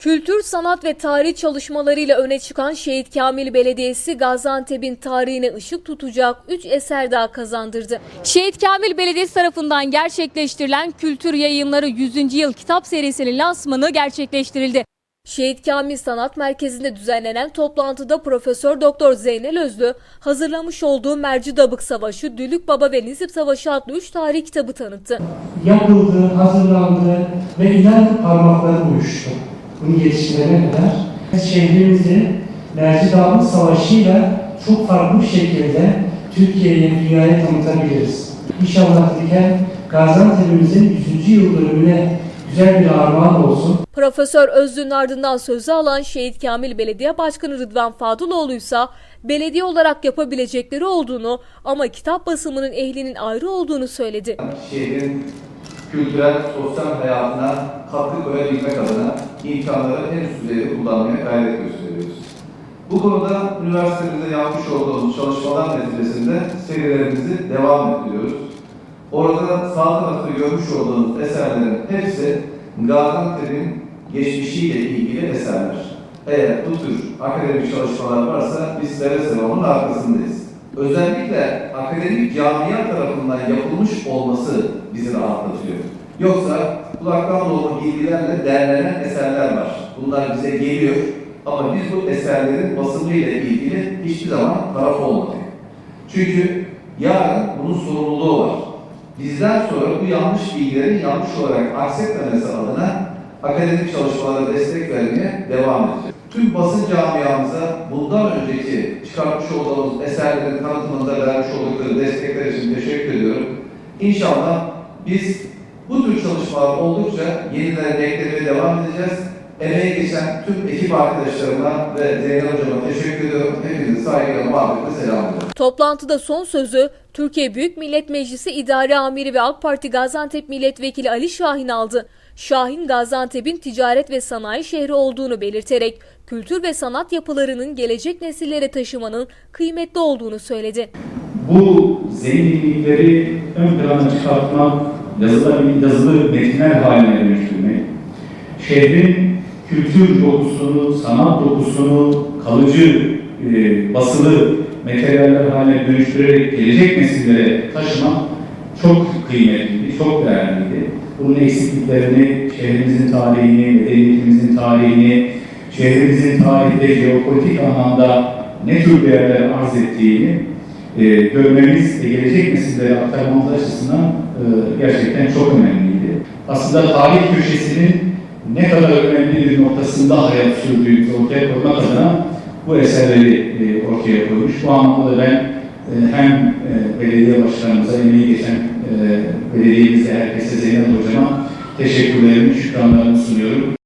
Kültür, sanat ve tarih çalışmalarıyla öne çıkan Şehit Kamil Belediyesi Gaziantep'in tarihine ışık tutacak 3 eser daha kazandırdı. Şehit Kamil Belediyesi tarafından gerçekleştirilen Kültür Yayınları 100. Yıl kitap serisinin lansmanı gerçekleştirildi. Şehit Kamil Sanat Merkezi'nde düzenlenen toplantıda Profesör Doktor Zeynel Özlü hazırlamış olduğu Merci Dabık Savaşı, Dülük Baba ve Nizip Savaşı adlı 3 tarih kitabı tanıttı. yapıldı, hazırlandı ve inan parmakları uyuştu. Bunu yetiştirene kadar şehrimizin Merci Dağlı Savaşı'yla çok farklı bir şekilde Türkiye'ye, dünyaya tanıtabiliriz. İnşallah diken Gaziantep'imizin 100. yıl dönümüne güzel bir armağan olsun. Profesör Özlü'nün ardından sözü alan Şehit Kamil Belediye Başkanı Rıdvan Fadıloğlu ise belediye olarak yapabilecekleri olduğunu ama kitap basımının ehlinin ayrı olduğunu söyledi. şehrin kültürel, sosyal hayatına katkı koyabilmek adına imkanları en üst düzeyde kullanmaya gayret gösteriyoruz. Bu konuda üniversitemizde yapmış olduğumuz çalışmalar neticesinde serilerimizi devam ettiriyoruz. Orada sağ tarafta görmüş olduğunuz eserlerin hepsi Gaziantep'in geçmişiyle ilgili eserler. Eğer bu tür akademik çalışmalar varsa biz seve seve onun arkasındayız. Özellikle akademik camia tarafından yapılmış olması bizi rahatlatıyor. Yoksa kulaktan dolma bilgilerle derlenen eserler var. Bunlar bize geliyor ama biz bu eserlerin basımıyla ilgili hiçbir zaman taraf olmadık. Çünkü yarın bunun sorumluluğu var. Bizden sonra bu yanlış bilgilerin yanlış olarak aksetmemesi adına akademik çalışmalara destek vermeye devam edeceğiz. Tüm basın camiamıza bundan önceki çıkartmış olduğumuz eserlerin tanıtımında vermiş oldukları destekler için teşekkür ediyorum. İnşallah biz bu çalışmalar oldukça yenilere eklemeye devam edeceğiz. Emeği geçen tüm ekip arkadaşlarıma ve Zeynep Hocama teşekkür ediyorum. Hepinizi saygıyla, muhabbetle selamlıyorum. Toplantıda son sözü Türkiye Büyük Millet Meclisi İdare Amiri ve AK Parti Gaziantep Milletvekili Ali Şahin aldı. Şahin Gaziantep'in ticaret ve sanayi şehri olduğunu belirterek kültür ve sanat yapılarının gelecek nesillere taşımanın kıymetli olduğunu söyledi. bu zenginlikleri ön plana çıkartmak, yazılı, yazılı metinler haline dönüştürmek, şehrin kültür dokusunu, sanat dokusunu kalıcı e, basılı materyaller haline dönüştürerek gelecek nesillere taşımak çok kıymetliydi, çok değerliydi. Bunun eksikliklerini, şehrimizin tarihini, medeniyetimizin tarihini, şehrimizin tarihte jeopolitik anlamda ne tür değerler arz ettiğini e, görmemiz gelecek nesillere aktarmamız açısından e, gerçekten çok önemliydi. Aslında tarih köşesinin ne kadar önemli bir noktasında hayat sürdüğümüzü ortaya koymak adına bu eserleri e, ortaya koymuş. Bu anlamda da ben e, hem e, belediye başkanımıza, emeği geçen e, belediyemize, herkese Zeynep Hocama teşekkürlerimi, şükranlarımı sunuyorum.